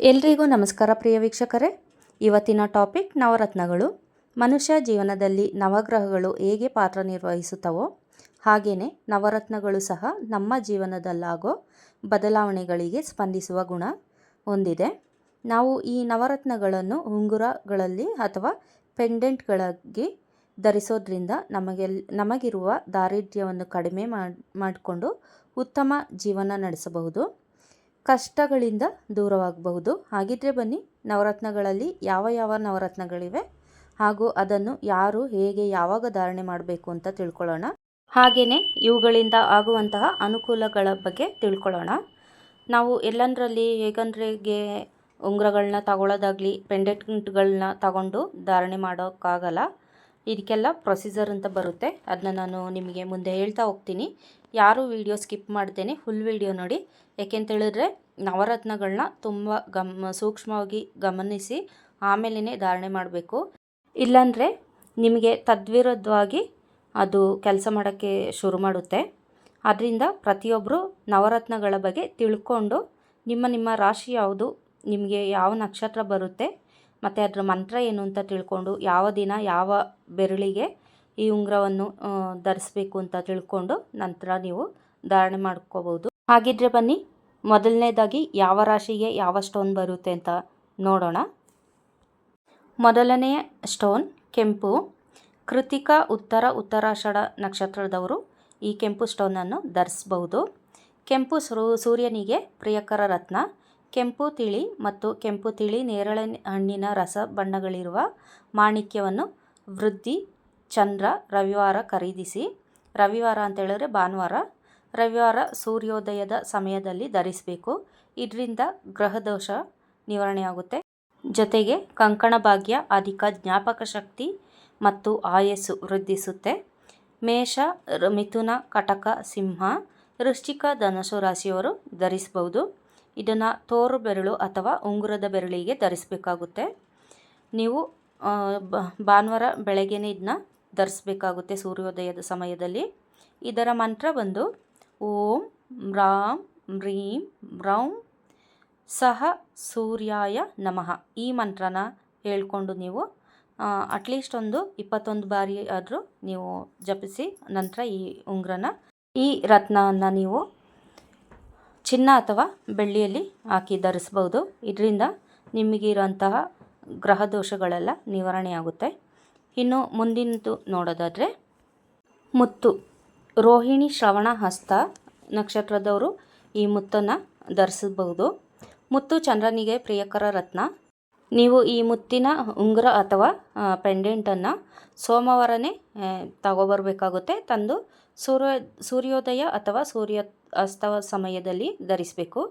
ಎಲ್ರಿಗೂ ನಮಸ್ಕಾರ ಪ್ರಿಯ ವೀಕ್ಷಕರೇ. ಇವತ್ತಿನ ಟಾಪಿಕ್ ನವರತ್ನಗಳು. ಮನುಷ್ಯ ಜೀವನದಲ್ಲಿ ನವಗ್ರಹಗಳು ಹೇಗೆ ಪಾತ್ರ ನಿರ್ವಹಿಸುತ್ತವೋ ಹಾಗೆಯೇ ನವರತ್ನಗಳು ಸಹ ನಮ್ಮ ಜೀವನದಲ್ಲಾಗೋ ಬದಲಾವಣೆಗಳಿಗೆ ಸ್ಪಂದಿಸುವ ಗುಣ ಹೊಂದಿದೆ. ನಾವು ಈ ನವರತ್ನಗಳನ್ನು ಉಂಗುರಗಳಲ್ಲಿ ಅಥವಾ ಪೆಂಡೆಂಟ್ಗಳಾಗಿ ಧರಿಸೋದ್ರಿಂದ ನಮಗೆ, ನಮಗಿರುವ ದಾರಿದ್ರ್ಯವನ್ನು ಕಡಿಮೆ ಮಾಡಿಕೊಂಡು ಉತ್ತಮ ಜೀವನ ನಡೆಸಬಹುದು. ಕಷ್ಟಗಳಿಂದ ದೂರವಾಗಬಹುದು. ಹಾಗಿದ್ರೆ ಬನ್ನಿ, ನವರತ್ನಗಳಲ್ಲಿ ಯಾವ ಯಾವ ನವರತ್ನಗಳಿವೆ ಹಾಗೂ ಅದನ್ನು ಯಾರು ಹೇಗೆ ಯಾವಾಗ ಧಾರಣೆ ಮಾಡಬೇಕು ಅಂತ ತಿಳ್ಕೊಳ್ಳೋಣ. ಹಾಗೆಯೇ ಇವುಗಳಿಂದ ಆಗುವಂತಹ ಅನುಕೂಲಗಳ ಬಗ್ಗೆ ತಿಳ್ಕೊಳ್ಳೋಣ. ನಾವು ಎಲ್ಲಂದರಲ್ಲಿ ಹೇಗಂದ್ರೆಗೆ ಉಂಗುರಗಳನ್ನ ತಗೊಳ್ಳೋದಾಗಲಿ ಪೆಂಡೆಂಟ್ಗಳನ್ನ ತಗೊಂಡು ಧಾರಣೆ ಮಾಡೋಕ್ಕಾಗಲ್ಲ. ಇದಕ್ಕೆಲ್ಲ ಪ್ರೊಸೀಜರ್ ಅಂತ ಬರುತ್ತೆ. ಅದನ್ನ ನಾನು ನಿಮಗೆ ಮುಂದೆ ಹೇಳ್ತಾ ಹೋಗ್ತೀನಿ. ಯಾರು ವಿಡಿಯೋ ಸ್ಕಿಪ್ ಮಾಡ್ತೇನೆ ಫುಲ್ ವಿಡಿಯೋ ನೋಡಿ. ಯಾಕೆಂತೇಳಿದ್ರೆ ನವರತ್ನಗಳನ್ನ ತುಂಬ ಗಮ, ಸೂಕ್ಷ್ಮವಾಗಿ ಗಮನಿಸಿ ಆಮೇಲೆ ಧಾರಣೆ ಮಾಡಬೇಕು. ಇಲ್ಲಾಂದರೆ ನಿಮಗೆ ತದ್ವಿರುದ್ಧವಾಗಿ ಅದು ಕೆಲಸ ಮಾಡೋಕ್ಕೆ ಶುರು ಮಾಡುತ್ತೆ. ಅದರಿಂದ ಪ್ರತಿಯೊಬ್ಬರು ನವರತ್ನಗಳ ಬಗ್ಗೆ ತಿಳ್ಕೊಂಡು ನಿಮ್ಮ ನಿಮ್ಮ ರಾಶಿ ಯಾವುದು, ನಿಮಗೆ ಯಾವ ನಕ್ಷತ್ರ ಬರುತ್ತೆ, ಮತ್ತು ಅದರ ಮಂತ್ರ ಏನು ಅಂತ ತಿಳ್ಕೊಂಡು ಯಾವ ದಿನ ಯಾವ ಬೆರಳಿಗೆ ಈ ಉಂಗುರವನ್ನು ಧರಿಸ್ಬೇಕು ಅಂತ ತಿಳ್ಕೊಂಡು ನಂತರ ನೀವು ಧಾರಣೆ ಮಾಡ್ಕೋಬೋದು ಹಾಗಿದ್ರೆ ಬನ್ನಿ, ಮೊದಲನೇದಾಗಿ ಯಾವ ರಾಶಿಗೆ ಯಾವ ಸ್ಟೋನ್ ಬರುತ್ತೆ ಅಂತ ನೋಡೋಣ. ಮೊದಲನೆಯ ಸ್ಟೋನ್ ಕೆಂಪು. ಕೃತಿಕ ಉತ್ತರ ಉತ್ತರಾಷಾಢ ನಕ್ಷತ್ರದವರು ಈ ಕೆಂಪು ಸ್ಟೋನನ್ನು ಧರಿಸ್ಬಹುದು. ಕೆಂಪು ಸೂರ್ಯನಿಗೆ ಪ್ರಿಯಕರ ರತ್ನ. ಕೆಂಪು ತಿಳಿ ಮತ್ತು ಕೆಂಪು ತಿಳಿ ನೇರಳೆ ಹಣ್ಣಿನ ರಸ ಬಣ್ಣಗಳಿರುವ ಮಾಣಿಕ್ಯವನ್ನು ವೃದ್ಧಿ ಚಂದ್ರ ರವಿವಾರ ಖರೀದಿಸಿ, ರವಿವಾರ ಅಂತ ಹೇಳಿದ್ರೆ ಭಾನುವಾರ, ರವಿವಾರ ಸೂರ್ಯೋದಯದ ಸಮಯದಲ್ಲಿ ಧರಿಸಬೇಕು. ಇದರಿಂದ ಗ್ರಹದೋಷ ನಿವಾರಣೆಯಾಗುತ್ತೆ ಜೊತೆಗೆ ಕಂಕಣ ಭಾಗ್ಯ ಅಧಿಕ ಜ್ಞಾಪಕ ಶಕ್ತಿ ಮತ್ತು ಆಯಸ್ಸು ವೃದ್ಧಿಸುತ್ತೆ. ಮೇಷ ಮಿಥುನ, ಕಟಕ, ಸಿಂಹ, ವೃಶ್ಚಿಕ ಧನಸು ರಾಶಿಯವರು ಧರಿಸಬಹುದು ಇದನ್ನು ತೋರು ಬೆರಳು ಅಥವಾ ಉಂಗುರದ ಬೆರಳಿಗೆ ಧರಿಸಬೇಕಾಗುತ್ತೆ. ನೀವು ಭಾನುವಾರ ಬೆಳಗ್ಗೆನೇ ಇದನ್ನ ಧರಿಸ್ಬೇಕಾಗುತ್ತೆ ಸೂರ್ಯೋದಯದ ಸಮಯದಲ್ಲಿ. ಇದರ ಮಂತ್ರ ಬಂದು ಓಂ ರಾಮ್ ಮ್ರೀಂ ರೌಂ, ಸಹ, ಸೂರ್ಯಾಯ, ನಮಃ. ಈ ಮಂತ್ರನ ಹೇಳ್ಕೊಂಡು ನೀವು ಅಟ್ಲೀಸ್ಟ್ ಒಂದು ಇಪ್ಪತ್ತೊಂದು ಬಾರಿ ಆದರೂ ನೀವು ಜಪಿಸಿ ನಂತರ ಈ ಉಂಗ್ರನ, ಈ ರತ್ನವನ್ನು ನೀವು ಚಿನ್ನ ಅಥವಾ ಬೆಳ್ಳಿಯಲ್ಲಿ ಹಾಕಿ ಧರಿಸ್ಬೋದು. ಇದರಿಂದ ನಿಮಗಿರುವಂತಹ ಗ್ರಹ ದೋಷಗಳೆಲ್ಲ ನಿವಾರಣೆಯಾಗುತ್ತೆ. ಇನ್ನು ಮುಂದಿನದು ನೋಡೋದಾದರೆ ಮುತ್ತು. ರೋಹಿಣಿ ಶ್ರವಣ ಹಸ್ತ ನಕ್ಷತ್ರದವರು ಈ ಮುತ್ತನ್ನು ಧರಿಸಬಹುದು. ಮುತ್ತು ಚಂದ್ರನಿಗೆ ಪ್ರಿಯಕರ ರತ್ನ. ನೀವು ಈ ಮುತ್ತಿನ ಉಂಗುರ ಅಥವಾ ಪೆಂಡೆಂಟನ್ನು ಸೋಮವಾರನೇ ತಗೊಬರ್ಬೇಕಾಗುತ್ತೆ. ತಂದು ಸೂರ್ಯ, ಸೂರ್ಯೋದಯ ಅಥವಾ ಸೂರ್ಯ ಅಸ್ತವ ಸಮಯದಲ್ಲಿ ಧರಿಸಬೇಕು.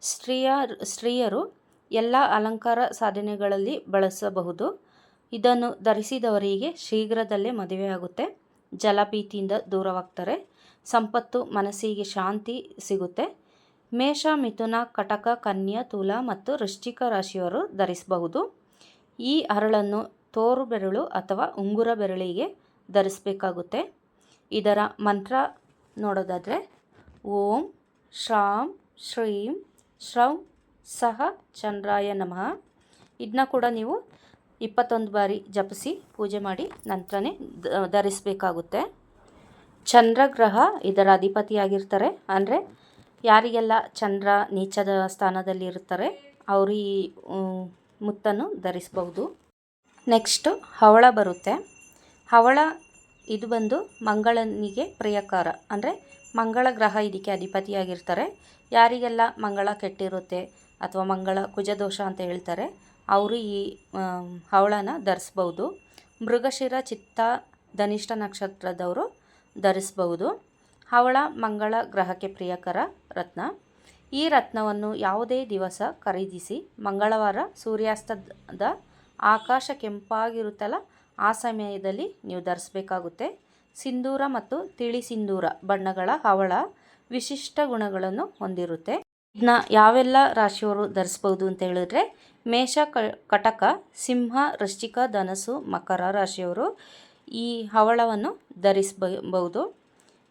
ಸ್ತ್ರೀಯ, ಸ್ತ್ರೀಯರು ಎಲ್ಲ ಅಲಂಕಾರ ಸಾಧನೆಗಳಲ್ಲಿ ಬಳಸಬಹುದು. ಇದನ್ನು ಧರಿಸಿದವರಿಗೆ ಶೀಘ್ರದಲ್ಲೇ ಮದುವೆಯಾಗುತ್ತೆ. ಜಲಭೀತಿಯಿಂದ ದೂರವಾಗ್ತಾರೆ. ಸಂಪತ್ತು, ಮನಸ್ಸಿಗೆ ಶಾಂತಿ ಸಿಗುತ್ತೆ. ಮೇಷ, ಮಿಥುನ, ಕಟಕ, ಕನ್ಯಾ, ತುಲ ಮತ್ತು ವೃಶ್ಚಿಕ ರಾಶಿಯವರು ಧರಿಸಬಹುದು. ಈ ಅರಳನ್ನು ತೋರು ಬೆರಳು ಅಥವಾ ಉಂಗುರ ಬೆರಳಿಗೆ ಧರಿಸಬೇಕಾಗುತ್ತೆ. ಇದರ ಮಂತ್ರ ನೋಡೋದಾದರೆ, ಓಂ ಶ್ರಾಂ ಶ್ರೀಂ ಶ್ರೌಂ ಸಹ ಚಂದ್ರಾಯ ನಮಃ. ಇದನ್ನ ಕೂಡ ನೀವು ಇಪ್ಪತ್ತೊಂದು ಬಾರಿ ಜಪಿಸಿ ಪೂಜೆ ಮಾಡಿ ನಂತರನೇ ಧರಿಸಬೇಕಾಗುತ್ತೆ. ಚಂದ್ರಗ್ರಹ ಇದರ ಅಧಿಪತಿಯಾಗಿರ್ತಾರೆ. ಅಂದರೆ ಯಾರಿಗೆಲ್ಲ ಚಂದ್ರ ನೀಚದ ಸ್ಥಾನದಲ್ಲಿ ಇರ್ತಾರೆ, ಅವರು ಈ ಮುತ್ತನ್ನು ಧರಿಸ್ಬೋದು ನೆಕ್ಸ್ಟು ಹವಳ ಬರುತ್ತೆ. ಹವಳ ಇದು ಬಂದು ಮಂಗಳನಿಗೆ ಪ್ರಿಯಕಾರ. ಅಂದರೆ ಮಂಗಳ ಗ್ರಹ ಇದಕ್ಕೆ ಅಧಿಪತಿಯಾಗಿರ್ತಾರೆ. ಯಾರಿಗೆಲ್ಲ ಮಂಗಳ ಕೆಟ್ಟಿರುತ್ತೆ ಅಥವಾ ಮಂಗಳ, ಕುಜದೋಷ ಅಂತ ಹೇಳ್ತಾರೆ, ಅವರು ಈ ಹವಳನ ಧರಿಸ್ಬೌದು. ಮೃಗಶಿರ, ಚಿತ್ತ, ಧನಿಷ್ಠ ನಕ್ಷತ್ರದವರು ಧರಿಸ್ಬೌದು. ಹವಳ, ಮಂಗಳ, ಗ್ರಹಕ್ಕೆ ಪ್ರಿಯಕರ ರತ್ನ. ಈ ರತ್ನವನ್ನು ಯಾವುದೇ ದಿವಸ ಖರೀದಿಸಿ, ಮಂಗಳವಾರ ಸೂರ್ಯಾಸ್ತದ ಆಕಾಶ ಕೆಂಪಾಗಿರುತ್ತಲ್ಲ ಆ ಸಮಯದಲ್ಲಿ ನೀವು ಧರಿಸಬೇಕಾಗುತ್ತೆ. ಸಿಂಧೂರ ಮತ್ತು ತಿಳಿ ಸಿಂಧೂರ ಬಣ್ಣಗಳ ಹವಳ ವಿಶಿಷ್ಟ ಗುಣಗಳನ್ನು ಹೊಂದಿರುತ್ತೆ. ಇದನ್ನ ಯಾವೆಲ್ಲ ರಾಶಿಯವರು ಧರಿಸ್ಬೋದು ಅಂತ ಹೇಳಿದ್ರೆ, ಮೇಷ ಕಟಕ, ಸಿಂಹ, ವೃಶ್ಚಿಕ ಧನಸು ಮಕರ ರಾಶಿಯವರು ಈ ಹವಳವನ್ನು ಧರಿಸಬಹುದು.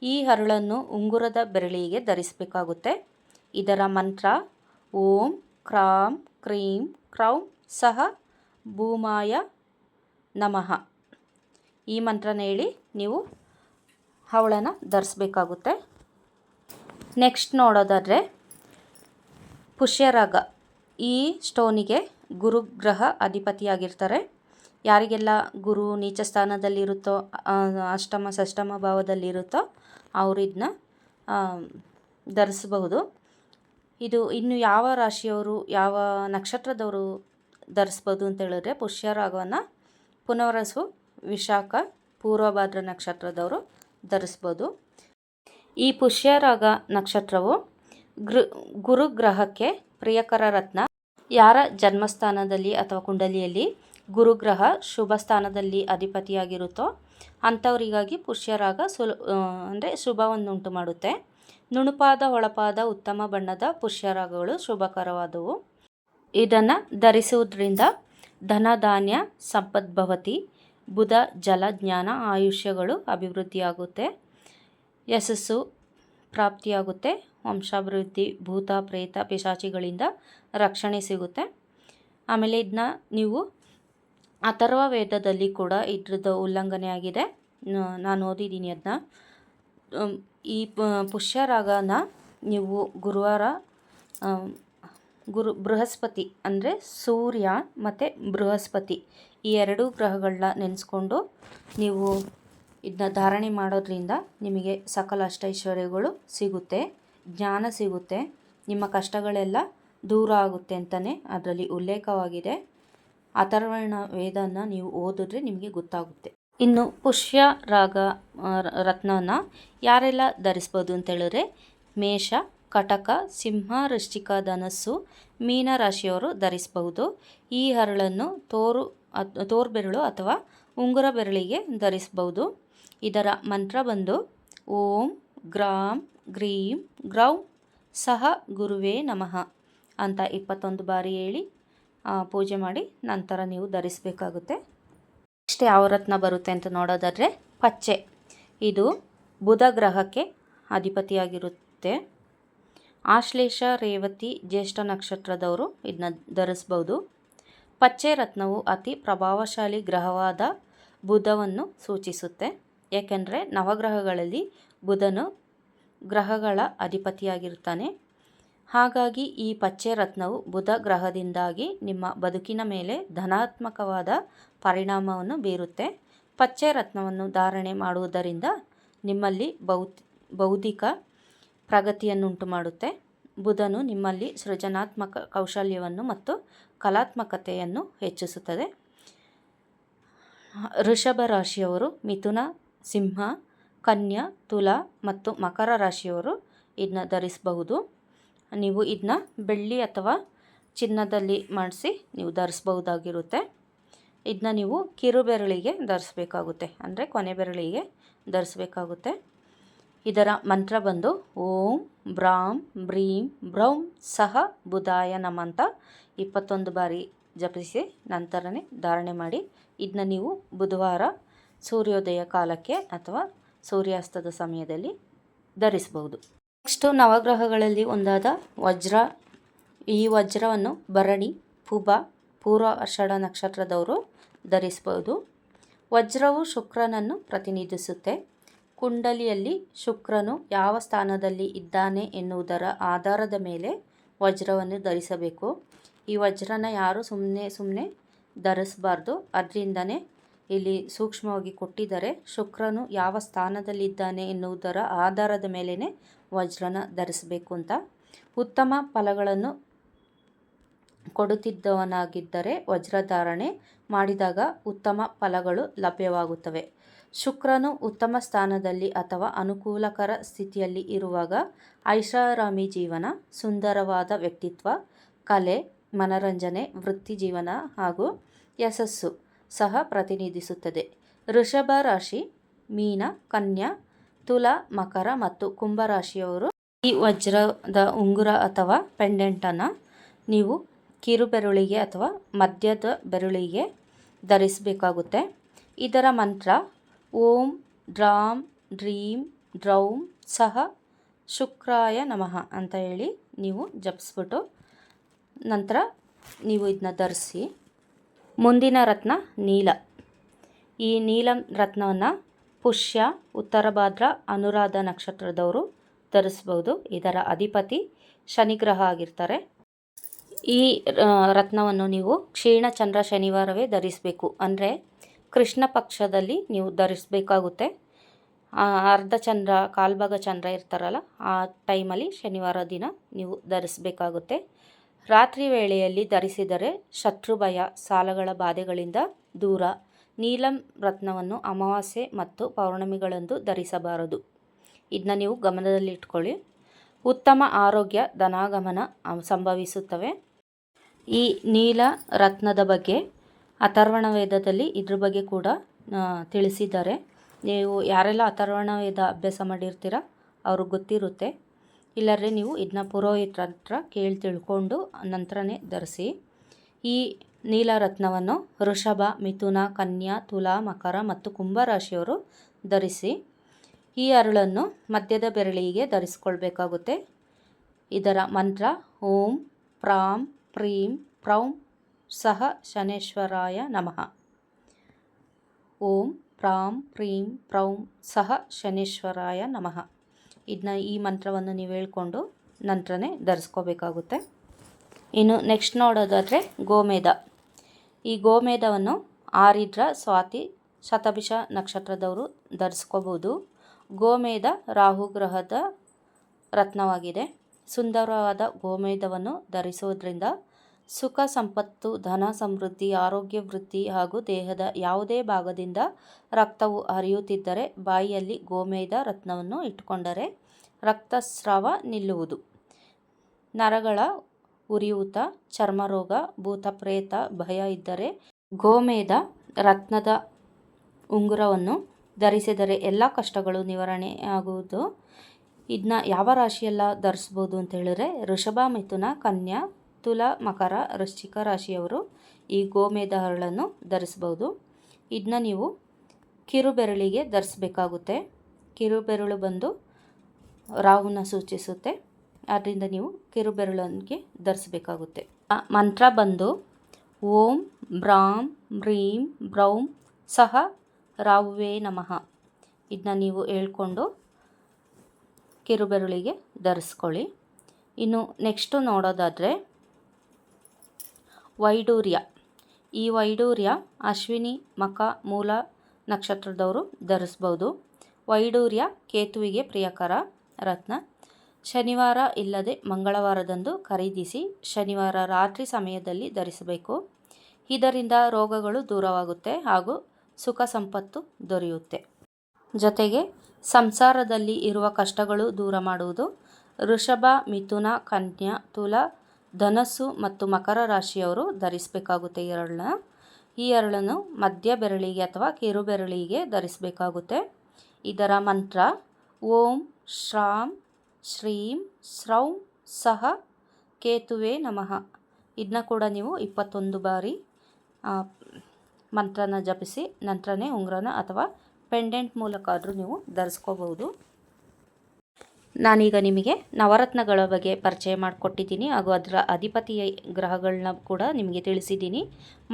ಈ ಹರಳನ್ನು ಉಂಗುರದ ಬೆರಳಿಗೆ ಧರಿಸಬೇಕಾಗುತ್ತೆ. ಇದರ ಮಂತ್ರ, ಓಂ, ಕ್ರಾಂ, ಕ್ರೀಂ, ಕ್ರೌಂ, ಸಹ, ಭೂಮಾಯ, ನಮಃ. ಈ ಮಂತ್ರನ ಹೇಳಿ ನೀವು ಹವಳನ ಧರಿಸ್ಬೇಕಾಗುತ್ತೆ. ನೆಕ್ಸ್ಟ್ ನೋಡೋದಾದರೆ ಪುಷ್ಯರಾಗ ಈ ಸ್ಟೋನಿಗೆ ಗುರುಗ್ರಹ ಅಧಿಪತಿಯಾಗಿರ್ತಾರೆ. ಯಾರಿಗೆಲ್ಲ ಗುರು ನೀಚ ಸ್ಥಾನದಲ್ಲಿರುತ್ತೋ ಅಷ್ಟಮ ಷಷ್ಟಮ ಭಾವದಲ್ಲಿರುತ್ತೋ ಅವರು ಇದನ್ನ ಧರಿಸಬಹುದು. ಇದು ಇನ್ನು ಯಾವ ರಾಶಿಯವರು, ಯಾವ ನಕ್ಷತ್ರದವರು ಧರಿಸ್ಬೋದು ಅಂತ ಹೇಳಿದ್ರೆ ಪುಷ್ಯರಾಗವನ್ನು ಪುನರ್ವಸು ವಿಶಾಖ ಪೂರ್ವಭಾದ್ರ ನಕ್ಷತ್ರದವರು ಧರಿಸ್ಬೋದು ಈ ಪುಷ್ಯರಾಗ ನಕ್ಷತ್ರವು ಗೃ, ಗುರುಗ್ರಹಕ್ಕೆ ಪ್ರಿಯಕರ ರತ್ನ. ಯಾರ ಜನ್ಮಸ್ಥಾನದಲ್ಲಿ ಅಥವಾ ಕುಂಡಲಿಯಲ್ಲಿ ಗುರುಗ್ರಹ ಶುಭ ಸ್ಥಾನದಲ್ಲಿ ಅಧಿಪತಿಯಾಗಿರುತ್ತೋ ಅಂಥವರಿಗಾಗಿ ಪುಷ್ಯರಾಗ ಸುಲ ಅಂದರೆ ಶುಭವನ್ನುಂಟು ಮಾಡುತ್ತೆ. ನುಣುಪಾದ ಹೊಳಪಾದ ಉತ್ತಮ ಬಣ್ಣದ ಪುಷ್ಯರಾಗಗಳು ಶುಭಕರವಾದವು. ಇದನ್ನು ಧರಿಸುವುದರಿಂದ ಧನ, ಧಾನ್ಯ ಸಂಪದ್ಭವತಿ ಬುಧ, ಜಲ, ಜ್ಞಾನ, ಆಯುಷ್ಯಗಳು ಅಭಿವೃದ್ಧಿಯಾಗುತ್ತೆ. ಯಶಸ್ಸು ಪ್ರಾಪ್ತಿಯಾಗುತ್ತೆ. ವಂಶಾಭಿವೃದ್ಧಿ, ಭೂತ, ಪ್ರೇತ, ಪಿಶಾಚಿಗಳಿಂದ ರಕ್ಷಣೆ ಸಿಗುತ್ತೆ. ಆಮೇಲೆ ಇದನ್ನ ನೀವು ಅಥರ್ವ ವೇದದಲ್ಲಿ ಕೂಡ ಇದ್ರದ್ದು ಉಲ್ಲಂಘನೆ ಆಗಿದೆ ನಾನು ಓದಿದ್ದೀನಿ ಅದನ್ನ ಈ ಪುಷ್ಯರಾಗನ ನೀವು ಗುರುವಾರ ಗುರು, ಬೃಹಸ್ಪತಿ ಅಂದರೆ ಸೂರ್ಯ ಮತ್ತು ಬೃಹಸ್ಪತಿ ಈ ಎರಡೂ ಗ್ರಹಗಳನ್ನ ನೆನೆಸ್ಕೊಂಡು ನೀವು ಇದನ್ನ ಧಾರಣೆ ಮಾಡೋದ್ರಿಂದ ನಿಮಗೆ ಸಕಲ ಅಷ್ಟೈಶ್ವರ್ಯಗಳು ಸಿಗುತ್ತೆ, ಜ್ಞಾನ ಸಿಗುತ್ತೆ, ನಿಮ್ಮ ಕಷ್ಟಗಳೆಲ್ಲ ದೂರ ಆಗುತ್ತೆ ಅಂತಲೇ ಅದರಲ್ಲಿ ಉಲ್ಲೇಖವಾಗಿದೆ. ಅಥರ್ವಣ ವೇದನ ನೀವು ಓದಿದ್ರೆ ನಿಮಗೆ ಗೊತ್ತಾಗುತ್ತೆ. ಇನ್ನು ಪುಷ್ಯ ರಾಗ ರತ್ನನ ಯಾರೆಲ್ಲ ಧರಿಸ್ಬೋದು ಅಂತ ಹೇಳಿದ್ರೆ ಮೇಷ, ಕಟಕ, ಸಿಂಹ, ವೃಶ್ಚಿಕ, ಧನಸ್ಸು, ಮೀನ ರಾಶಿಯವರು ಧರಿಸಬಹುದು. ಈ ಹರಳನ್ನು ತೋರು ತೋರ್ಬೆರಳು ಅಥವಾ ಉಂಗುರ ಬೆರಳಿಗೆ ಧರಿಸಬಹುದು. ಇದರ ಮಂತ್ರ ಬಂದು ಓಂ ಗ್ರಾಂ ಗ್ರೀಂ ಗ್ರೌ ಸಹ ಗುರುವೇ ನಮಃ ಅಂತ ಇಪ್ಪತ್ತೊಂದು ಬಾರಿ ಹೇಳಿ ಪೂಜೆ ಮಾಡಿ ನಂತರ ನೀವು ಧರಿಸಬೇಕಾಗುತ್ತೆ. ನೆಕ್ಸ್ಟ್ ಯಾವ ರತ್ನ ಬರುತ್ತೆ ಅಂತ ನೋಡೋದಾದರೆ ಪಚ್ಚೆ. ಇದು ಬುಧ ಗ್ರಹಕ್ಕೆ ಅಧಿಪತಿಯಾಗಿರುತ್ತೆ. ಆಶ್ಲೇಷ ರೇವತಿ ಜ್ಯೇಷ್ಠ ನಕ್ಷತ್ರದವರು ಇದನ್ನ ಧರಿಸ್ಬೋದು. ಪಚ್ಚೆ ರತ್ನವು ಅತಿ ಪ್ರಭಾವಶಾಲಿ ಗ್ರಹವಾದ ಬುಧವನ್ನು ಸೂಚಿಸುತ್ತೆ. ಏಕೆಂದರೆ ನವಗ್ರಹಗಳಲ್ಲಿ ಬುಧನು ಗ್ರಹಗಳ ಅಧಿಪತಿಯಾಗಿರ್ತಾನೆ ಹಾಗಾಗಿ ಈ ಪಚ್ಚೆ ರತ್ನವು ಬುಧ ಗ್ರಹದಿಂದಾಗಿ ನಿಮ್ಮ ಬದುಕಿನ ಮೇಲೆ ಧನಾತ್ಮಕವಾದ ಪರಿಣಾಮವನ್ನು ಬೀರುತ್ತೆ. ಪಚ್ಚೆ ರತ್ನವನ್ನು ಧಾರಣೆ ಮಾಡುವುದರಿಂದ ನಿಮ್ಮಲ್ಲಿ ಬೌದ್ ಬೌದ್ಧಿಕ ಪ್ರಗತಿಯನ್ನುಂಟು ಮಾಡುತ್ತೆ ಬುಧನು ನಿಮ್ಮಲ್ಲಿ ಸೃಜನಾತ್ಮಕ ಕೌಶಲ್ಯವನ್ನು ಮತ್ತು ಕಲಾತ್ಮಕತೆಯನ್ನು ಹೆಚ್ಚಿಸುತ್ತದೆ. ಋಷಭ ರಾಶಿಯವರು ಮಿಥುನ ಸಿಂಹ, ಕನ್ಯಾ, ತುಲ ಮತ್ತು ಮಕರ ರಾಶಿಯವರು ಇದನ್ನ ಧರಿಸಬಹುದು. ನೀವು ಇದನ್ನ ಬೆಳ್ಳಿ ಅಥವಾ ಚಿನ್ನದಲ್ಲಿ ಮಾಡಿಸಿ ನೀವು ಧರಿಸ್ಬಹುದಾಗಿರುತ್ತೆ. ಇದನ್ನ ನೀವು ಕಿರು ಬೆರಳಿಗೆ ಧರಿಸ್ಬೇಕಾಗುತ್ತೆ. ಅಂದರೆ ಕೊನೆ ಬೆರಳಿಗೆ ಧರಿಸ್ಬೇಕಾಗುತ್ತೆ. ಇದರ ಮಂತ್ರ ಬಂದು ಓಂ ಬ್ರಾಂ ಬ್ರೀಂ ಬ್ರೌಂ ಸಹ ಬುಧಾಯ ನಮ ಅಂತ ಇಪ್ಪತ್ತೊಂದು ಬಾರಿ ಜಪಿಸಿ ನಂತರನೇ ಧಾರಣೆ ಮಾಡಿ ಇದನ್ನ ನೀವು ಬುಧವಾರ ಸೂರ್ಯೋದಯ ಕಾಲಕ್ಕೆ ಅಥವಾ ಸೂರ್ಯಾಸ್ತದ ಸಮಯದಲ್ಲಿ ಧರಿಸಬಹುದು. ನೆಕ್ಸ್ಟು ನವಗ್ರಹಗಳಲ್ಲಿ ಒಂದಾದ ವಜ್ರ. ಈ ವಜ್ರವನ್ನು ಭರಣಿ ಪುಬ ಪೂರ್ವ ಅಷಾಢ ನಕ್ಷತ್ರದವರು ಧರಿಸಬಹುದು. ವಜ್ರವು ಶುಕ್ರನನ್ನು ಪ್ರತಿನಿಧಿಸುತ್ತೆ. ಕುಂಡಲಿಯಲ್ಲಿ ಶುಕ್ರನು ಯಾವ ಸ್ಥಾನದಲ್ಲಿ ಇದ್ದಾನೆ ಎನ್ನುವುದರ ಆಧಾರದ ಮೇಲೆ ವಜ್ರವನ್ನು ಧರಿಸಬೇಕು. ಈ ವಜ್ರನ ಯಾರು ಸುಮ್ಮನೆ ಸುಮ್ಮನೆ ಧರಿಸಬಾರ್ದು. ಅದರಿಂದನೇ ಇಲ್ಲಿ ಸೂಕ್ಷ್ಮವಾಗಿ ಕೊಟ್ಟಿದ್ದಾರೆ. ಶುಕ್ರನು ಯಾವ ಸ್ಥಾನದಲ್ಲಿದ್ದಾನೆ ಎನ್ನುವುದರ ಆಧಾರದ ಮೇಲೇ ವಜ್ರನ ಧರಿಸಬೇಕು ಅಂತ. ಉತ್ತಮ ಫಲಗಳನ್ನು ಕೊಡುತ್ತಿದ್ದವನಾಗಿದ್ದರೆ ವಜ್ರಧಾರಣೆ ಮಾಡಿದಾಗ ಉತ್ತಮ ಫಲಗಳು ಲಭ್ಯವಾಗುತ್ತವೆ. ಶುಕ್ರನು ಉತ್ತಮ ಸ್ಥಾನದಲ್ಲಿ ಅಥವಾ ಅನುಕೂಲಕರ ಸ್ಥಿತಿಯಲ್ಲಿ ಇರುವಾಗ ಐಷಾರಾಮಿ ಜೀವನ, ಸುಂದರವಾದ ವ್ಯಕ್ತಿತ್ವ, ಕಲೆ, ಮನರಂಜನೆ, ವೃತ್ತಿ ಜೀವನ ಹಾಗೂ ಯಶಸ್ಸು ಸಹ ಪ್ರತಿನಿಧಿಸುತ್ತದೆ. ವೃಷಭ ರಾಶಿ, ಮೀನ, ಕನ್ಯಾ, ತುಲ, ಮಕರ ಮತ್ತು ಕುಂಭ ರಾಶಿಯವರು ಈ ವಜ್ರದ ಉಂಗುರ ಅಥವಾ ಪೆಂಡೆಂಟನ್ನು ನೀವು ಕಿರು ಬೆರಳಿಗೆ ಅಥವಾ ಮಧ್ಯದ ಬೆರಳಿಗೆ ಧರಿಸಬೇಕಾಗುತ್ತೆ. ಇದರ ಮಂತ್ರ ಓಂ ಡ್ರಾಮ್ ಡ್ರೀಮ್ ಡ್ರೌಂ ಸಹ ಶುಕ್ರಾಯ ನಮಃ ಅಂತ ಹೇಳಿ ನೀವು ಜಪಿಸ್ಬಿಟ್ಟು ನಂತರ ನೀವು ಇದನ್ನ ಧರಿಸಿ ಮುಂದಿನ ರತ್ನ ನೀಲ. ಈ ನೀಲ ರತ್ನವನ್ನು ಪುಷ್ಯ, ಉತ್ತರ ಭಾದ್ರ, ಅನುರಾಧ ನಕ್ಷತ್ರದವರು ಧರಿಸ್ಬೋದು ಇದರ ಅಧಿಪತಿ ಶನಿಗ್ರಹ ಆಗಿರ್ತಾರೆ. ಈ ರತ್ನವನ್ನು ನೀವು ಕ್ಷೀಣ ಚಂದ್ರ ಶನಿವಾರವೇ ಧರಿಸಬೇಕು. ಅಂದರೆ ಕೃಷ್ಣ ಪಕ್ಷದಲ್ಲಿ ನೀವು ಧರಿಸಬೇಕಾಗುತ್ತೆ. ಅರ್ಧ ಚಂದ್ರ, ಕಾಲ್ಭಾಗ ಚಂದ್ರ ಇರ್ತಾರಲ್ಲ, ಆ ಟೈಮಲ್ಲಿ ಶನಿವಾರ ದಿನ ನೀವು ಧರಿಸಬೇಕಾಗುತ್ತೆ. ರಾತ್ರಿ ವೇಳೆಯಲ್ಲಿ ಧರಿಸಿದರೆ ಶತ್ರು ಭಯ ಸಾಲಗಳ ಬಾಧೆಗಳಿಂದ ದೂರ. ನೀಲಂ ರತ್ನವನ್ನು ಅಮಾವಾಸ್ಯೆ ಮತ್ತು ಪೌರ್ಣಮಿಗಳಂದು ಧರಿಸಬಾರದು. ಇದನ್ನ ನೀವು ಗಮನದಲ್ಲಿಟ್ಕೊಳ್ಳಿ. ಉತ್ತಮ ಆರೋಗ್ಯ, ಧನಾಗಮನ ಸಂಭವಿಸುತ್ತವೆ. ಈ ನೀಲ ರತ್ನದ ಬಗ್ಗೆ ಅಥರ್ವಣ ವೇದದಲ್ಲಿ ಇದ್ರ ಬಗ್ಗೆ ಕೂಡ ತಿಳಿಸಿದ್ದಾರೆ. ನೀವು ಯಾರೆಲ್ಲ ಅಥರ್ವಣ ವೇದ ಅಭ್ಯಾಸ ಮಾಡಿರ್ತೀರ, ಅವ್ರಿಗೆ ಗೊತ್ತಿರುತ್ತೆ. ಇಲ್ಲಾದ್ರೆ ನೀವು ಇದನ್ನ ಪುರೋಹಿತರ ಹತ್ರ ಕೇಳಿ ತಿಳ್ಕೊಂಡು ನಂತರನೇ ಧರಿಸಿ. ಈ ನೀಲರತ್ನವನ್ನು ಋಷಭ ಮಿಥುನ, ಕನ್ಯಾ, ತುಲಾ, ಮಕರ ಮತ್ತು ಕುಂಭ ರಾಶಿಯವರು ಧರಿಸಿ, ಈ ಅರಳನ್ನು ಮಧ್ಯದ ಬೆರಳಿಗೆ ಧರಿಸ್ಕೊಳ್ಬೇಕಾಗುತ್ತೆ. ಇದರ ಮಂತ್ರ, ಓಂ ಪ್ರಾಂ ಪ್ರೀಂ ಪ್ರೌಂ ಸಹ ಶನೇಶ್ವರಾಯ ನಮಃ. ಓಂ ಪ್ರಾಂ ಪ್ರೀಂ ಪ್ರೌಂ ಸಹ ಶನೇಶ್ವರಾಯ ನಮಃ. ಇದನ್ನ ಈ ಮಂತ್ರವನ್ನು ನೀವು ಹೇಳ್ಕೊಂಡು ನಂತರನೇ ಧರಿಸ್ಕೋಬೇಕಾಗುತ್ತೆ. ಇನ್ನು ನೆಕ್ಸ್ಟ್ ನೋಡೋದಾದರೆ ಗೋಮೇಧ. ಈ ಗೋಮೇಧವನ್ನು ಆರಿದ್ರ ಸ್ವಾತಿ ಶತಭಿಷ ನಕ್ಷತ್ರದವರು ಧರಿಸ್ಕೋಬೋದು ಗೋಮೇಧ ರಾಹು ಗ್ರಹದ ರತ್ನವಾಗಿದೆ. ಸುಂದರವಾದ ಗೋಮೇಧವನ್ನು ಧರಿಸುವುದರಿಂದ ಸುಖ ಸಂಪತ್ತು, ಧನ ಸಮೃದ್ಧಿ, ಆರೋಗ್ಯ ವೃದ್ಧಿ ಹಾಗೂ ದೇಹದ ಯಾವುದೇ ಭಾಗದಿಂದ ರಕ್ತವು ಹರಿಯುತ್ತಿದ್ದರೆ ಬಾಯಿಯಲ್ಲಿ ಗೋಮೇದ ರತ್ನವನ್ನು ಇಟ್ಟುಕೊಂಡರೆ ರಕ್ತಸ್ರಾವ ನಿಲ್ಲುವುದು. ನರಗಳ ಉರಿಯೂತ, ಚರ್ಮರೋಗ ಭೂತ ಪ್ರೇತ ಭಯ ಇದ್ದರೆ ಗೋಮೇದ ರತ್ನದ ಉಂಗುರವನ್ನು ಧರಿಸಿದರೆ ಎಲ್ಲ ಕಷ್ಟಗಳು ನಿವಾರಣೆ ಆಗುವುದು. ಇದನ್ನ ಯಾವ ರಾಶಿಯೆಲ್ಲ ಧರಿಸ್ಬೋದು ಅಂತ ಹೇಳಿದ್ರೆ ಋಷಭ, ಮಿಥುನ, ಕನ್ಯಾ ತುಲ ಮಕರ, ವೃಶ್ಚಿಕ ರಾಶಿಯವರು ಈ ಗೋಮೇಧ ಹರಳನ್ನು ಧರಿಸ್ಬೋದು ಇದನ್ನ ನೀವು ಕಿರುಬೆರಳಿಗೆ ಧರಿಸಬೇಕಾಗುತ್ತೆ. ಕಿರುಬೆರಳು ಬಂದು ರಾಹುನ ಸೂಚಿಸುತ್ತೆ. ಆದ್ದರಿಂದ ನೀವು ಕಿರುಬೆರಳಿಗೆ ಧರಿಸಬೇಕಾಗುತ್ತೆ. ಮಂತ್ರ ಬಂದು ಓಂ ಬ್ರಾಂ ಬ್ರೀಂ ಬ್ರೌಂ ಸಹ ರಾಹುವೇ ನಮಃ. ಇದನ್ನ ನೀವು ಹೇಳ್ಕೊಂಡು ಕಿರುಬೆರಳಿಗೆ ಧರಿಸ್ಕೊಳ್ಳಿ. ಇನ್ನು ನೆಕ್ಸ್ಟು ನೋಡೋದಾದರೆ ವೈಡೂರ್ಯ. ಈ ವೈಡೂರ್ಯ ಅಶ್ವಿನಿ, ಮಕ, ಮೂಲ ನಕ್ಷತ್ರದವರು ಧರಿಸ್ಬೋದು. ವೈಡೂರ್ಯ ಕೇತುವಿಗೆ ಪ್ರಿಯಕರ ರತ್ನ. ಶನಿವಾರ ಇಲ್ಲದೆ ಮಂಗಳವಾರದಂದು ಖರೀದಿಸಿ ಶನಿವಾರ ರಾತ್ರಿ ಸಮಯದಲ್ಲಿ ಧರಿಸಬೇಕು. ಇದರಿಂದ ರೋಗಗಳು ದೂರವಾಗುತ್ತೆ ಹಾಗೂ ಸುಖ ಸಂಪತ್ತು ದೊರೆಯುತ್ತೆ. ಜೊತೆಗೆ ಸಂಸಾರದಲ್ಲಿ ಇರುವ ಕಷ್ಟಗಳು ದೂರ ಮಾಡುವುದು. ವೃಷಭ ಮಿಥುನ, ಕನ್ಯಾ, ತುಲ ಧನಸ್ಸು ಮತ್ತು ಮಕರ ರಾಶಿಯವರು ಧರಿಸಬೇಕಾಗುತ್ತೆ ಈ ಅರಳನ್ನ ಈ ಅರಳನ್ನು ಮಧ್ಯ ಬೆರಳಿಗೆ ಅಥವಾ ಕಿರು ಬೆರಳಿಗೆ ಧರಿಸಬೇಕಾಗುತ್ತೆ. ಇದರ ಮಂತ್ರ, ಓಂ, ಶ್ರಾಂ, ಶ್ರೀಂ, ಸ್ರೌಂ, ಸಹ, ಕೇತುವೆ ನಮಃ. ಇದನ್ನ ಕೂಡ ನೀವು ಇಪ್ಪತ್ತೊಂದು ಬಾರಿ ಮಂತ್ರನ ಜಪಿಸಿ, ನಂತರನೇ, ಉಂಗುರನ ಅಥವಾ ಪೆಂಡೆಂಟ್ ಮೂಲಕ ಆದರೂ ನೀವು ಧರಿಸ್ಕೋಬಹುದು. ನಾನೀಗ ನಿಮಗೆ ನವರತ್ನಗಳ ಬಗ್ಗೆ ಪರಿಚಯ ಮಾಡಿಕೊಟ್ಟಿದ್ದೀನಿ ಹಾಗೂ ಅದರ ಅಧಿಪತಿಯ ಗ್ರಹಗಳನ್ನ ಕೂಡ ನಿಮಗೆ ತಿಳಿಸಿದ್ದೀನಿ,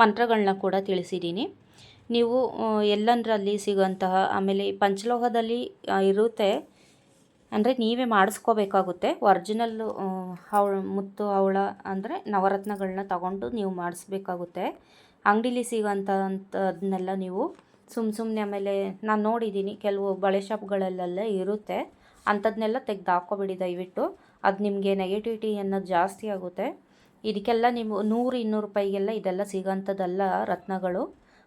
ಮಂತ್ರಗಳನ್ನ ಕೂಡ ತಿಳಿಸಿದ್ದೀನಿ. ನೀವು ಎಲ್ಲಂದರಲ್ಲಿ ಸಿಗುವಂತಹ, ಆಮೇಲೆ ಪಂಚಲೋಹದಲ್ಲಿ ಇರುತ್ತೆ. ಅಂದರೆ ನೀವೇ ಮಾಡಿಸ್ಕೋಬೇಕಾಗುತ್ತೆ. ಒರ್ಜಿನಲ್ ಹವಳ ಮುತ್ತು ಹವಳ ಅಂದರೆ ನವರತ್ನಗಳನ್ನ ತಗೊಂಡು ನೀವು ಮಾಡಿಸ್ಬೇಕಾಗುತ್ತೆ. ಅಂಗಡೀಲಿ ಸಿಗೋಂಥದ್ದನ್ನೆಲ್ಲ ನೀವು ಸುಮ್ಮ ಸುಮ್ಮನೆ ಆಮೇಲೆ ನಾನು ನೋಡಿದ್ದೀನಿ, ಕೆಲವು ಬಳೆ ಶಾಪ್ಗಳಲ್ಲೆಲ್ಲ ಇರುತ್ತೆ. ಅಂಥದ್ದನ್ನೆಲ್ಲ ತೆಗ್ದು ಹಾಕ್ಕೊಬೇಡಿ ದಯವಿಟ್ಟು. ಅದು ನಿಮಗೆ ನೆಗೆಟಿವಿಟಿ ಅನ್ನೋದು ಜಾಸ್ತಿ ಆಗುತ್ತೆ. ಇದಕ್ಕೆಲ್ಲ ನೀವು ನೂರು, ಇನ್ನೂರು ರೂಪಾಯಿಗೆಲ್ಲ ಇದೆಲ್ಲ ಸಿಗೋಂಥದ್ದಲ್ಲ ರತ್ನಗಳು.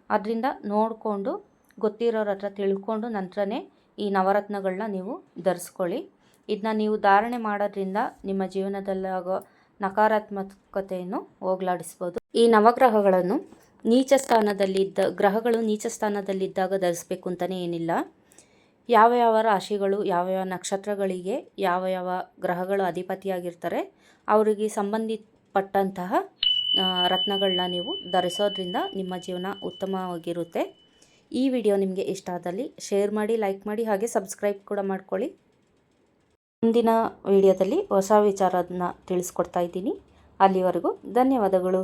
ಅದರಿಂದ ನೋಡಿಕೊಂಡು, ಗೊತ್ತಿರೋರ ಹತ್ರ ತಿಳ್ಕೊಂಡು ನಂತರನೇ ಈ ನವರತ್ನಗಳನ್ನ ನೀವು ಧರಿಸ್ಕೊಳ್ಳಿ. ಇದನ್ನ ನೀವು ಧಾರಣೆ ಮಾಡೋದ್ರಿಂದ ನಿಮ್ಮ ಜೀವನದಲ್ಲಾಗೋ ನಕಾರಾತ್ಮಕತೆಯನ್ನು ಹೋಗ್ಲಾಡಿಸ್ಬೋದು. ಈ ನವಗ್ರಹಗಳನ್ನು ನೀಚ ಸ್ಥಾನದಲ್ಲಿದ್ದ ಗ್ರಹಗಳು ನೀಚ ಸ್ಥಾನದಲ್ಲಿದ್ದಾಗ ಧರಿಸ್ಬೇಕು ಅಂತಲೇ ಏನಿಲ್ಲ. ಯಾವ ಯಾವ ರಾಶಿಗಳು, ಯಾವ ಯಾವ ನಕ್ಷತ್ರಗಳಿಗೆ, ಯಾವ ಯಾವ ಗ್ರಹಗಳು ಅಧಿಪತಿಯಾಗಿರ್ತಾರೆ, ಅವರಿಗೆ ಸಂಬಂಧಪಟ್ಟಂತಹ ರತ್ನಗಳನ್ನ ನೀವು ಧರಿಸೋದ್ರಿಂದ ನಿಮ್ಮ ಜೀವನ ಉತ್ತಮವಾಗಿರುತ್ತೆ. ಈ ವಿಡಿಯೋ ನಿಮಗೆ ಇಷ್ಟ ಆದಲ್ಲಿ ಶೇರ್ ಮಾಡಿ, ಲೈಕ್ ಮಾಡಿ, ಹಾಗೆ ಸಬ್ಸ್ಕ್ರೈಬ್ ಕೂಡ ಮಾಡ್ಕೊಳ್ಳಿ. ಮುಂದಿನ ವಿಡಿಯೋದಲ್ಲಿ ಹೊಸ ವಿಚಾರನ ತಿಳಿಸ್ಕೊಡ್ತಾ ಇದ್ದೀನಿ. ಅಲ್ಲಿವರೆಗೂ ಧನ್ಯವಾದಗಳು.